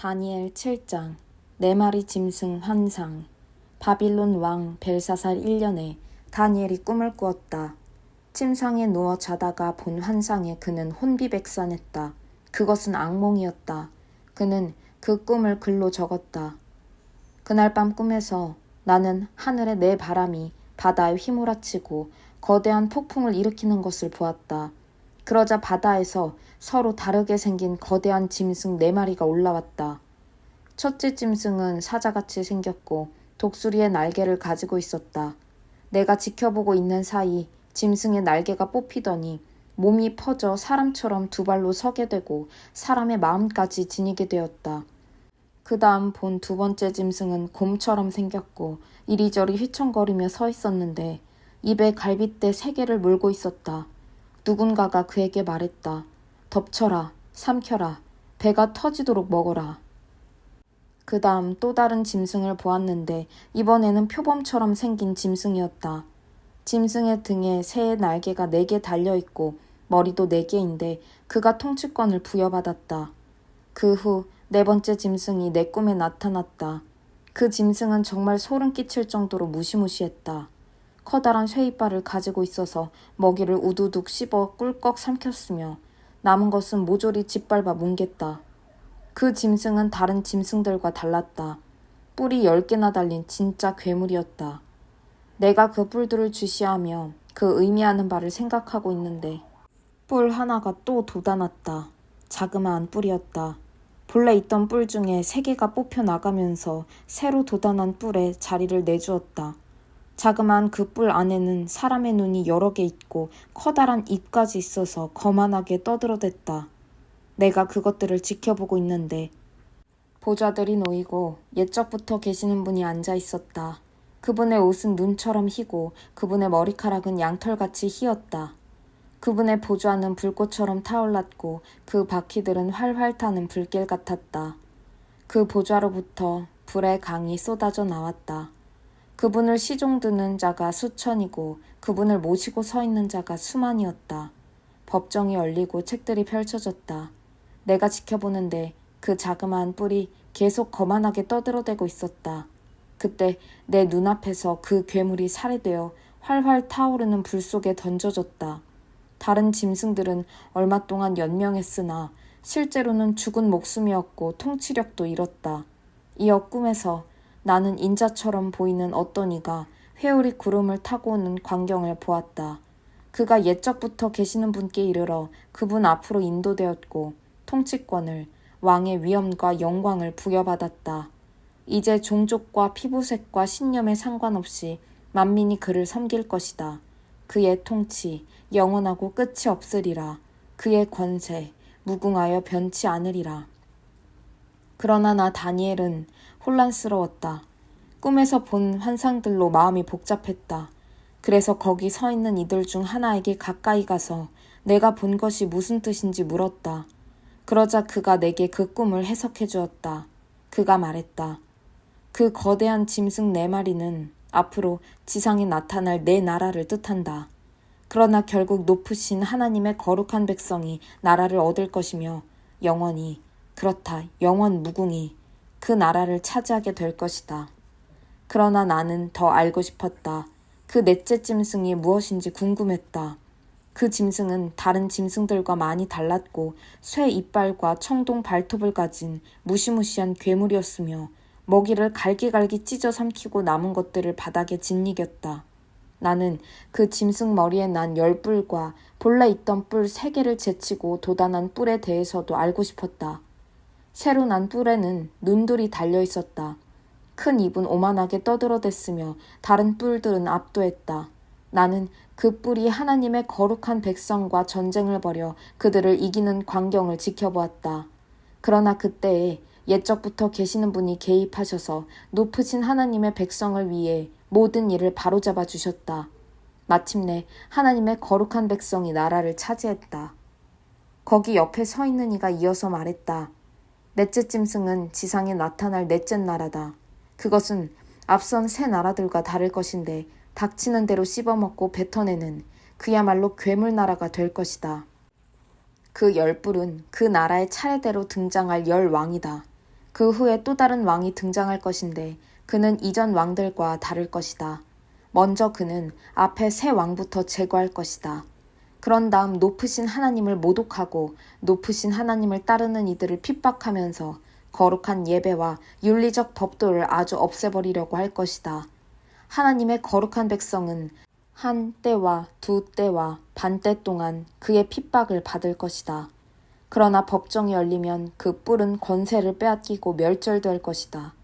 다니엘 7장 네 마리 짐승 환상 바빌론 왕 벨사살 1년에 다니엘이 꿈을 꾸었다. 침상에 누워 자다가 본 환상에 그는 혼비백산했다. 그것은 악몽이었다. 그는 그 꿈을 글로 적었다. 그날 밤 꿈에서 나는 하늘의 네 바람이 바다에 휘몰아치고 거대한 폭풍을 일으키는 것을 보았다. 그러자 바다에서 서로 다르게 생긴 거대한 짐승 네 마리가 올라왔다. 첫째 짐승은 사자같이 생겼고 독수리의 날개를 가지고 있었다. 내가 지켜보고 있는 사이 짐승의 날개가 뽑히더니 몸이 퍼져 사람처럼 두 발로 서게 되고 사람의 마음까지 지니게 되었다. 그 다음 본 두 번째 짐승은 곰처럼 생겼고 이리저리 휘청거리며 서 있었는데 입에 갈빗대 세 개를 물고 있었다. 누군가가 그에게 말했다. 덮쳐라, 삼켜라, 배가 터지도록 먹어라. 그 다음 또 다른 짐승을 보았는데 이번에는 표범처럼 생긴 짐승이었다. 짐승의 등에 새의 날개가 네 개 달려 있고 머리도 네 개인데 그가 통치권을 부여받았다. 그 후 네 번째 짐승이 내 꿈에 나타났다. 그 짐승은 정말 소름 끼칠 정도로 무시무시했다. 커다란 쇠이빨을 가지고 있어서 먹이를 우두둑 씹어 꿀꺽 삼켰으며 남은 것은 모조리 짓밟아 뭉갰다. 그 짐승은 다른 짐승들과 달랐다. 뿔이 열 개나 달린 진짜 괴물이었다. 내가 그 뿔들을 주시하며 그 의미하는 바를 생각하고 있는데 뿔 하나가 또 돋아났다. 자그마한 뿔이었다. 본래 있던 뿔 중에 세 개가 뽑혀 나가면서 새로 돋아난 뿔에 자리를 내주었다. 자그마한 그 뿔 안에는 사람의 눈이 여러 개 있고 커다란 입까지 있어서 거만하게 떠들어댔다. 내가 그것들을 지켜보고 있는데 보좌들이 놓이고 옛적부터 계시는 분이 앉아 있었다. 그분의 옷은 눈처럼 희고 그분의 머리카락은 양털같이 희었다. 그분의 보좌는 불꽃처럼 타올랐고 그 바퀴들은 활활 타는 불길 같았다. 그 보좌로부터 불의 강이 쏟아져 나왔다. 그분을 시종드는 자가 수천이고 그분을 모시고 서 있는 자가 수만이었다. 법정이 열리고 책들이 펼쳐졌다. 내가 지켜보는데 그 자그마한 뿔이 계속 거만하게 떠들어대고 있었다. 그때 내 눈앞에서 그 괴물이 살해되어 활활 타오르는 불 속에 던져졌다. 다른 짐승들은 얼마 동안 연명했으나 실제로는 죽은 목숨이었고 통치력도 잃었다. 이어 꿈에서 나는 인자처럼 보이는 어떤 이가 회오리 구름을 타고 오는 광경을 보았다. 그가 옛적부터 계시는 분께 이르러 그분 앞으로 인도되었고 통치권을 왕의 위엄과 영광을 부여받았다. 이제 종족과 피부색과 신념에 상관없이 만민이 그를 섬길 것이다. 그의 통치 영원하고 끝이 없으리라. 그의 권세 무궁하여 변치 않으리라. 그러나 나 다니엘은 혼란스러웠다. 꿈에서 본 환상들로 마음이 복잡했다. 그래서 거기 서 있는 이들 중 하나에게 가까이 가서 내가 본 것이 무슨 뜻인지 물었다. 그러자 그가 내게 그 꿈을 해석해 주었다. 그가 말했다. 그 거대한 짐승 네 마리는 앞으로 지상에 나타날 내 나라를 뜻한다. 그러나 결국 높으신 하나님의 거룩한 백성이 나라를 얻을 것이며 영원히 그렇다 영원 무궁히 그 나라를 차지하게 될 것이다. 그러나 나는 더 알고 싶었다. 그 넷째 짐승이 무엇인지 궁금했다. 그 짐승은 다른 짐승들과 많이 달랐고 쇠 이빨과 청동 발톱을 가진 무시무시한 괴물이었으며 먹이를 갈기갈기 찢어 삼키고 남은 것들을 바닥에 짓이겼다. 나는 그 짐승 머리에 난 열 뿔과 본래 있던 뿔 세 개를 제치고 도단한 뿔에 대해서도 알고 싶었다. 새로 난 뿔에는 눈들이 달려 있었다. 큰 입은 오만하게 떠들어댔으며 다른 뿔들은 압도했다. 나는 그 뿔이 하나님의 거룩한 백성과 전쟁을 벌여 그들을 이기는 광경을 지켜보았다. 그러나 그때에 옛적부터 계시는 분이 개입하셔서 높으신 하나님의 백성을 위해 모든 일을 바로잡아 주셨다. 마침내 하나님의 거룩한 백성이 나라를 차지했다. 거기 옆에 서 있는 이가 이어서 말했다. 넷째 짐승은 지상에 나타날 넷째 나라다. 그것은 앞선 새 나라들과 다를 것인데 닥치는 대로 씹어먹고 뱉어내는 그야말로 괴물 나라가 될 것이다. 그 열불은 그 나라의 차례대로 등장할 열 왕이다. 그 후에 또 다른 왕이 등장할 것인데 그는 이전 왕들과 다를 것이다. 먼저 그는 앞에 새 왕부터 제거할 것이다. 그런 다음 높으신 하나님을 모독하고 높으신 하나님을 따르는 이들을 핍박하면서 거룩한 예배와 윤리적 법도를 아주 없애버리려고 할 것이다. 하나님의 거룩한 백성은 한 때와 두 때와 반때 동안 그의 핍박을 받을 것이다. 그러나 법정이 열리면 그 뿔은 권세를 빼앗기고 멸절될 것이다.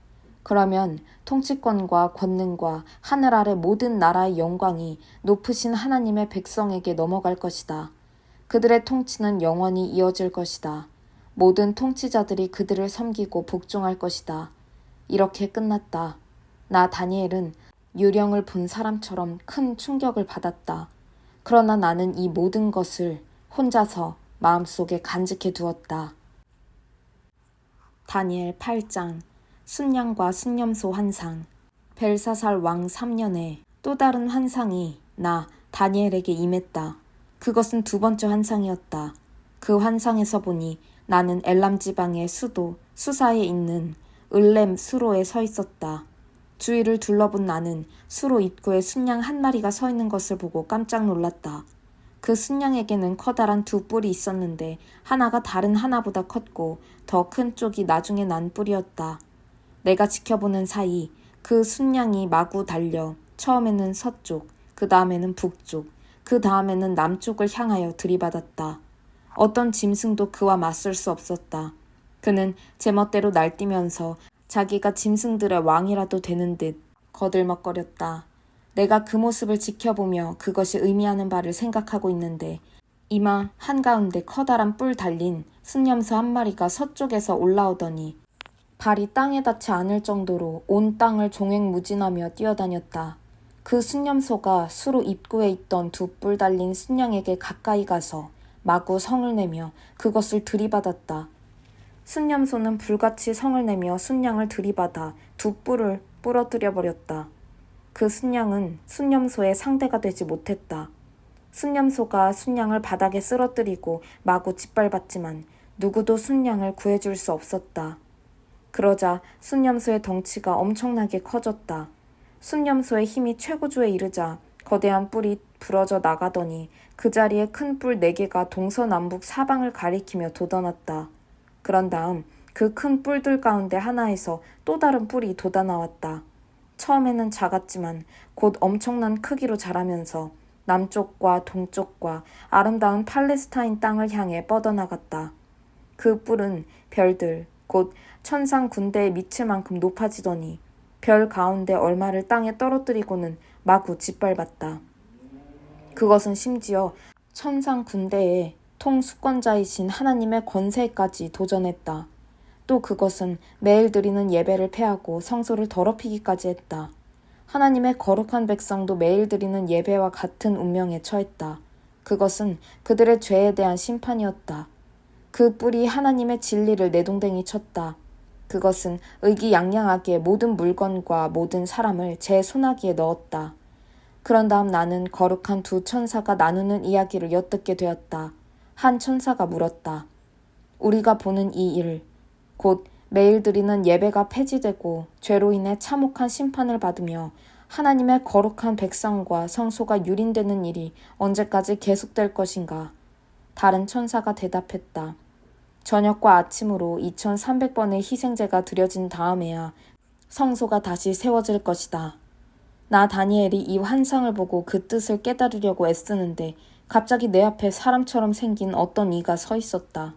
그러면 통치권과 권능과 하늘 아래 모든 나라의 영광이 높으신 하나님의 백성에게 넘어갈 것이다. 그들의 통치는 영원히 이어질 것이다. 모든 통치자들이 그들을 섬기고 복종할 것이다. 이렇게 끝났다. 나 다니엘은 유령을 본 사람처럼 큰 충격을 받았다. 그러나 나는 이 모든 것을 혼자서 마음속에 간직해 두었다. 다니엘 8장 순양과 순념소 환상 벨사살 왕 3년에 또 다른 환상이 나 다니엘에게 임했다. 그것은 두 번째 환상이었다. 그 환상에서 보니 나는 엘람 지방의 수도 수사에 있는 을렘 수로에 서 있었다. 주위를 둘러본 나는 수로 입구에 순양 한 마리가 서 있는 것을 보고 깜짝 놀랐다. 그 순양에게는 커다란 두 뿔이 있었는데 하나가 다른 하나보다 컸고 더 큰 쪽이 나중에 난 뿔이었다. 내가 지켜보는 사이 그 순양이 마구 달려 처음에는 서쪽, 그 다음에는 북쪽, 그 다음에는 남쪽을 향하여 들이받았다. 어떤 짐승도 그와 맞설 수 없었다. 그는 제멋대로 날뛰면서 자기가 짐승들의 왕이라도 되는 듯 거들먹거렸다. 내가 그 모습을 지켜보며 그것이 의미하는 바를 생각하고 있는데 이마 한가운데 커다란 뿔 달린 순념소 한 마리가 서쪽에서 올라오더니 발이 땅에 닿지 않을 정도로 온 땅을 종횡무진하며 뛰어다녔다. 그 순념소가 수로 입구에 있던 두 뿔 달린 순양에게 가까이 가서 마구 성을 내며 그것을 들이받았다. 순념소는 불같이 성을 내며 순양을 들이받아 두 뿔을 부러뜨려 버렸다. 그 순양은 순념소의 상대가 되지 못했다. 순념소가 순양을 바닥에 쓰러뜨리고 마구 짓밟았지만 누구도 순양을 구해줄 수 없었다. 그러자 순념소의 덩치가 엄청나게 커졌다. 순념소의 힘이 최고조에 이르자 거대한 뿔이 부러져 나가더니 그 자리에 큰 뿔 네 개가 동서남북 사방을 가리키며 돋아났다. 그런 다음 그 큰 뿔들 가운데 하나에서 또 다른 뿔이 돋아나왔다. 처음에는 작았지만 곧 엄청난 크기로 자라면서 남쪽과 동쪽과 아름다운 팔레스타인 땅을 향해 뻗어나갔다. 그 뿔은 별들, 곧 천상 군대에 미칠 만큼 높아지더니 별 가운데 얼마를 땅에 떨어뜨리고는 마구 짓밟았다. 그것은 심지어 천상 군대의 통수권자이신 하나님의 권세까지 도전했다. 또 그것은 매일 드리는 예배를 패하고 성소를 더럽히기까지 했다. 하나님의 거룩한 백성도 매일 드리는 예배와 같은 운명에 처했다. 그것은 그들의 죄에 대한 심판이었다. 그 뿔이 하나님의 진리를 내동댕이 쳤다. 그것은 의기양양하게 모든 물건과 모든 사람을 제 손아귀에 넣었다. 그런 다음 나는 거룩한 두 천사가 나누는 이야기를 엿듣게 되었다. 한 천사가 물었다. 우리가 보는 이 일, 곧 매일 드리는 예배가 폐지되고 죄로 인해 참혹한 심판을 받으며 하나님의 거룩한 백성과 성소가 유린되는 일이 언제까지 계속될 것인가? 다른 천사가 대답했다. 저녁과 아침으로 2300번의 희생제가 드려진 다음에야 성소가 다시 세워질 것이다. 나 다니엘이 이 환상을 보고 그 뜻을 깨달으려고 애쓰는데 갑자기 내 앞에 사람처럼 생긴 어떤 이가 서 있었다.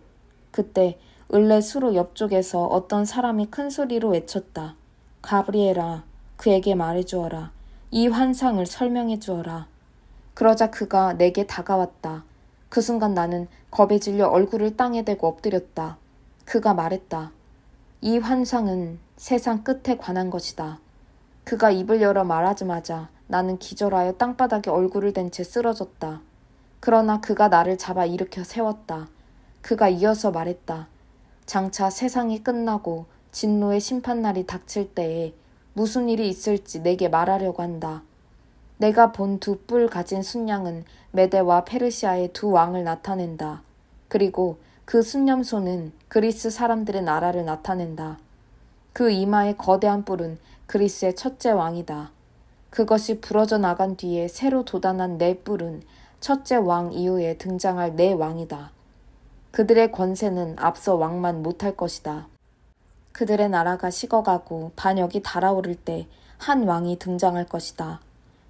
그때 을레 수로 옆쪽에서 어떤 사람이 큰 소리로 외쳤다. 가브리엘아, 그에게 말해주어라. 이 환상을 설명해 주어라. 그러자 그가 내게 다가왔다. 그 순간 나는 겁에 질려 얼굴을 땅에 대고 엎드렸다. 그가 말했다. 이 환상은 세상 끝에 관한 것이다. 그가 입을 열어 말하자마자 나는 기절하여 땅바닥에 얼굴을 댄 채 쓰러졌다. 그러나 그가 나를 잡아 일으켜 세웠다. 그가 이어서 말했다. 장차 세상이 끝나고 진노의 심판날이 닥칠 때에 무슨 일이 있을지 내게 말하려고 한다. 내가 본 두 뿔 가진 순양은 메데와 페르시아의 두 왕을 나타낸다. 그리고 그 순념소는 그리스 사람들의 나라를 나타낸다. 그 이마의 거대한 뿔은 그리스의 첫째 왕이다. 그것이 부러져 나간 뒤에 새로 돋아난 네 뿔은 첫째 왕 이후에 등장할 네 왕이다. 그들의 권세는 앞서 왕만 못할 것이다. 그들의 나라가 식어가고 반역이 달아오를 때 한 왕이 등장할 것이다.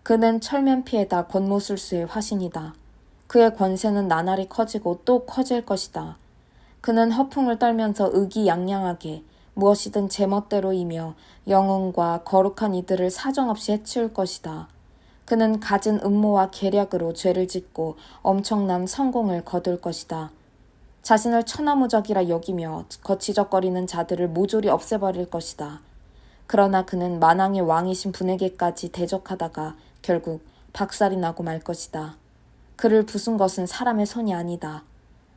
그는 철면피에다 권모술수의 화신이다. 그의 권세는 나날이 커지고 또 커질 것이다. 그는 허풍을 떨면서 의기양양하게 무엇이든 제멋대로이며 영웅과 거룩한 이들을 사정없이 해치울 것이다. 그는 갖은 음모와 계략으로 죄를 짓고 엄청난 성공을 거둘 것이다. 자신을 천하무적이라 여기며 거치적거리는 자들을 모조리 없애버릴 것이다. 그러나 그는 만왕의 왕이신 분에게까지 대적하다가 결국 박살이 나고 말 것이다. 그를 부순 것은 사람의 손이 아니다.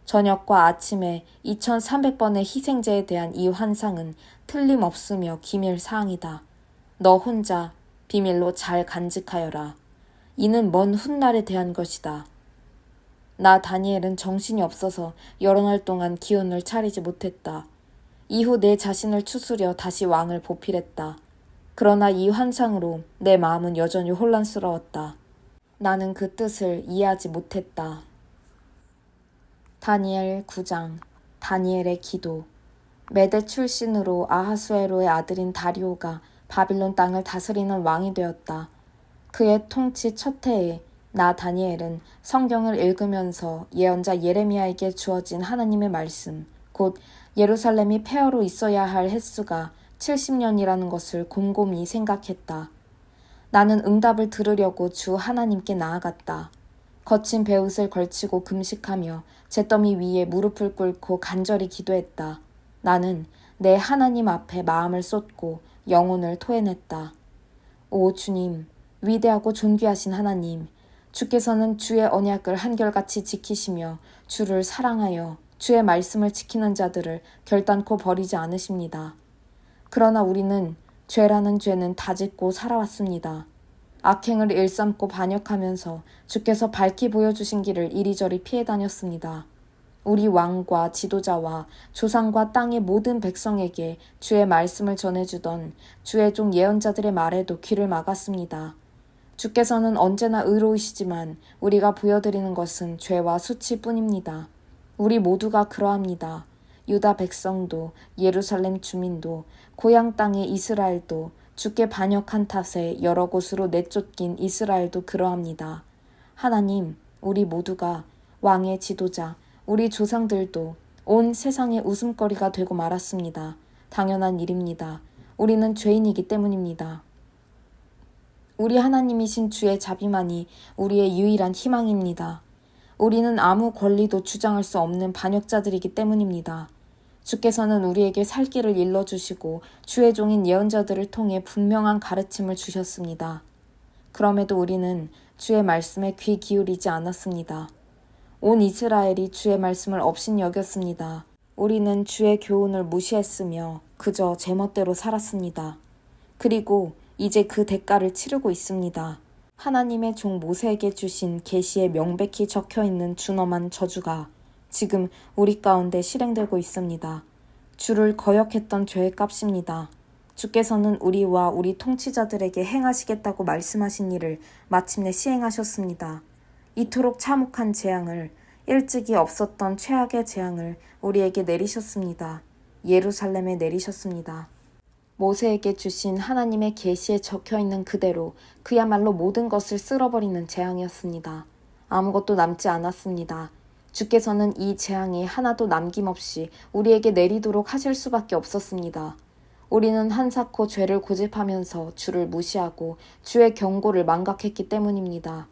저녁과 아침에 2300번의 희생제에 대한 이 환상은 틀림없으며 기밀 사항이다. 너 혼자 비밀로 잘 간직하여라. 이는 먼 훗날에 대한 것이다. 나 다니엘은 정신이 없어서 여러 날 동안 기운을 차리지 못했다. 이후 내 자신을 추스려 다시 왕을 보필했다. 그러나 이 환상으로 내 마음은 여전히 혼란스러웠다. 나는 그 뜻을 이해하지 못했다. 다니엘 9장 다니엘의 기도 메대 출신으로 아하수에로의 아들인 다리오가 바빌론 땅을 다스리는 왕이 되었다. 그의 통치 첫 해에 나 다니엘은 성경을 읽으면서 예언자 예레미야에게 주어진 하나님의 말씀, 곧 예루살렘이 폐허로 있어야 할 횟수가 70년이라는 것을 곰곰이 생각했다. 나는 응답을 들으려고 주 하나님께 나아갔다. 거친 베옷을 걸치고 금식하며 잿더미 위에 무릎을 꿇고 간절히 기도했다. 나는 내 하나님 앞에 마음을 쏟고 영혼을 토해냈다. 오 주님, 위대하고 존귀하신 하나님, 주께서는 주의 언약을 한결같이 지키시며 주를 사랑하여 주의 말씀을 지키는 자들을 결단코 버리지 않으십니다. 그러나 우리는 죄라는 죄는 다 짓고 살아왔습니다. 악행을 일삼고 반역하면서 주께서 밝히 보여주신 길을 이리저리 피해 다녔습니다. 우리 왕과 지도자와 조상과 땅의 모든 백성에게 주의 말씀을 전해주던 주의 종 예언자들의 말에도 귀를 막았습니다. 주께서는 언제나 의로우시지만 우리가 보여드리는 것은 죄와 수치뿐입니다. 우리 모두가 그러합니다. 유다 백성도 예루살렘 주민도 고향 땅의 이스라엘도 주께 반역한 탓에 여러 곳으로 내쫓긴 이스라엘도 그러합니다. 하나님, 우리 모두가 왕의 지도자, 우리 조상들도 온 세상의 웃음거리가 되고 말았습니다. 당연한 일입니다. 우리는 죄인이기 때문입니다. 우리 하나님이신 주의 자비만이 우리의 유일한 희망입니다. 우리는 아무 권리도 주장할 수 없는 반역자들이기 때문입니다. 주께서는 우리에게 살 길을 일러주시고 주의 종인 예언자들을 통해 분명한 가르침을 주셨습니다. 그럼에도 우리는 주의 말씀에 귀 기울이지 않았습니다. 온 이스라엘이 주의 말씀을 업신 여겼습니다. 우리는 주의 교훈을 무시했으며 그저 제멋대로 살았습니다. 그리고 이제 그 대가를 치르고 있습니다. 하나님의 종 모세에게 주신 계시에 명백히 적혀 있는 준엄한 저주가 지금 우리 가운데 실행되고 있습니다. 주를 거역했던 죄의 값입니다. 주께서는 우리와 우리 통치자들에게 행하시겠다고 말씀하신 일을 마침내 시행하셨습니다. 이토록 참혹한 재앙을 일찍이 없었던 최악의 재앙을 우리에게 내리셨습니다. 예루살렘에 내리셨습니다. 모세에게 주신 하나님의 계시에 적혀 있는 그대로 그야말로 모든 것을 쓸어버리는 재앙이었습니다. 아무것도 남지 않았습니다. 주께서는 이 재앙이 하나도 남김없이 우리에게 내리도록 하실 수밖에 없었습니다. 우리는 한사코 죄를 고집하면서 주를 무시하고 주의 경고를 망각했기 때문입니다.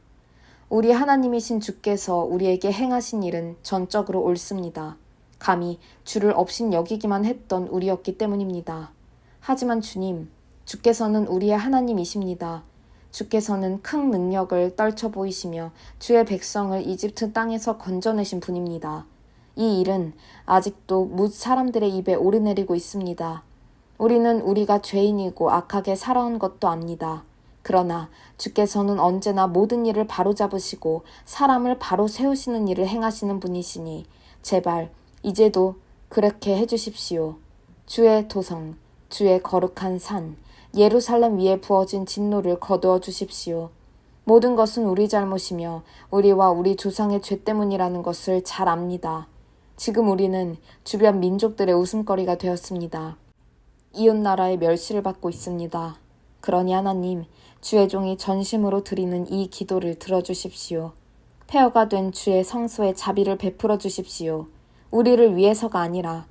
우리 하나님이신 주께서 우리에게 행하신 일은 전적으로 옳습니다. 감히 주를 업신 여기기만 했던 우리였기 때문입니다. 하지만 주님, 주께서는 우리의 하나님이십니다. 주께서는 큰 능력을 떨쳐 보이시며 주의 백성을 이집트 땅에서 건져내신 분입니다. 이 일은 아직도 뭇 사람들의 입에 오르내리고 있습니다. 우리는 우리가 죄인이고 악하게 살아온 것도 압니다. 그러나 주께서는 언제나 모든 일을 바로잡으시고 사람을 바로 세우시는 일을 행하시는 분이시니 제발 이제도 그렇게 해주십시오. 주의 도성 주의 거룩한 산, 예루살렘 위에 부어진 진노를 거두어 주십시오. 모든 것은 우리 잘못이며 우리와 우리 조상의 죄 때문이라는 것을 잘 압니다. 지금 우리는 주변 민족들의 웃음거리가 되었습니다. 이웃 나라의 멸시를 받고 있습니다. 그러니 하나님, 주의 종이 전심으로 드리는 이 기도를 들어주십시오. 폐허가 된 주의 성소에 자비를 베풀어 주십시오. 우리를 위해서가 아니라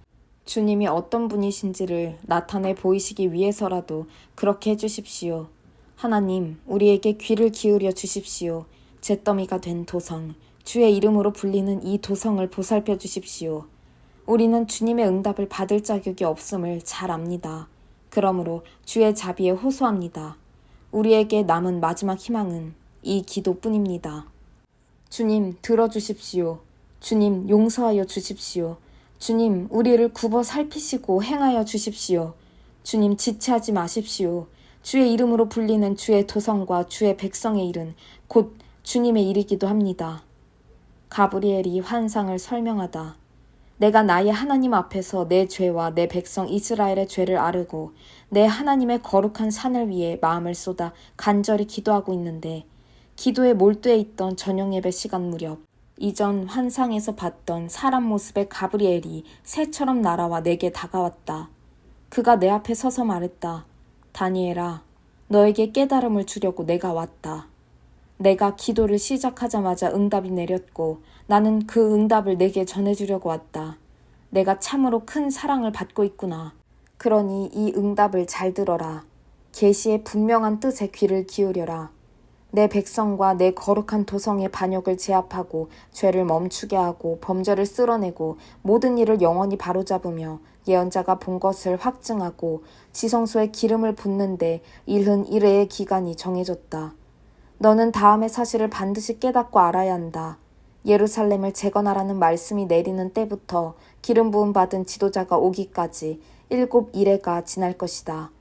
주님이 어떤 분이신지를 나타내 보이시기 위해서라도 그렇게 해주십시오. 하나님, 우리에게 귀를 기울여 주십시오. 잿더미가 된 도성, 주의 이름으로 불리는 이 도성을 보살펴 주십시오. 우리는 주님의 응답을 받을 자격이 없음을 잘 압니다. 그러므로 주의 자비에 호소합니다. 우리에게 남은 마지막 희망은 이 기도뿐입니다. 주님, 들어주십시오. 주님, 용서하여 주십시오. 주님, 우리를 굽어 살피시고 행하여 주십시오. 주님, 지체하지 마십시오. 주의 이름으로 불리는 주의 도성과 주의 백성의 일은 곧 주님의 일이기도 합니다. 가브리엘이 환상을 설명하다. 내가 나의 하나님 앞에서 내 죄와 내 백성 이스라엘의 죄를 아르고 내 하나님의 거룩한 산을 위해 마음을 쏟아 간절히 기도하고 있는데 기도에 몰두해 있던 저녁 예배 시간 무렵 이전 환상에서 봤던 사람 모습의 가브리엘이 새처럼 날아와 내게 다가왔다. 그가 내 앞에 서서 말했다. 다니엘아, 너에게 깨달음을 주려고 내가 왔다. 내가 기도를 시작하자마자 응답이 내렸고 나는 그 응답을 내게 전해주려고 왔다. 내가 참으로 큰 사랑을 받고 있구나. 그러니 이 응답을 잘 들어라. 계시의 분명한 뜻에 귀를 기울여라. 내 백성과 내 거룩한 도성의 반역을 제압하고 죄를 멈추게 하고 범죄를 쓸어내고 모든 일을 영원히 바로잡으며 예언자가 본 것을 확증하고 지성소에 기름을 붓는데 일흔 일회의 기간이 정해졌다. 너는 다음의 사실을 반드시 깨닫고 알아야 한다. 예루살렘을 재건하라는 말씀이 내리는 때부터 기름 부음 받은 지도자가 오기까지 일곱 일회가 지날 것이다.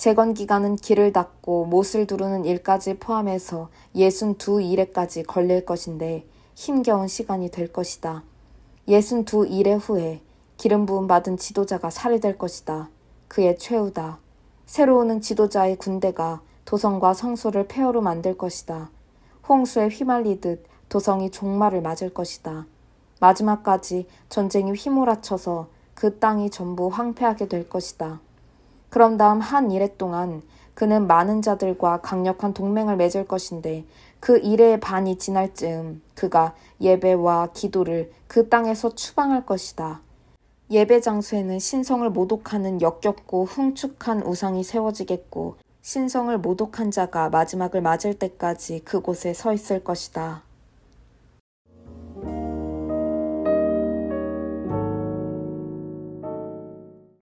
재건 기간은 길을 닦고 못을 두르는 일까지 포함해서 예순 두 일회까지 걸릴 것인데 힘겨운 시간이 될 것이다. 예순 두 일회 후에 기름 부음 받은 지도자가 살해될 것이다. 그의 최후다. 새로 오는 지도자의 군대가 도성과 성소를 폐허로 만들 것이다. 홍수에 휘말리듯 도성이 종말을 맞을 것이다. 마지막까지 전쟁이 휘몰아쳐서 그 땅이 전부 황폐하게 될 것이다. 그런 다음 한 일해 동안 그는 많은 자들과 강력한 동맹을 맺을 것인데 그 일의 반이 지날 즈음 그가 예배와 기도를 그 땅에서 추방할 것이다. 예배 장소에는 신성을 모독하는 역겹고 흉측한 우상이 세워지겠고 신성을 모독한 자가 마지막을 맞을 때까지 그곳에 서 있을 것이다.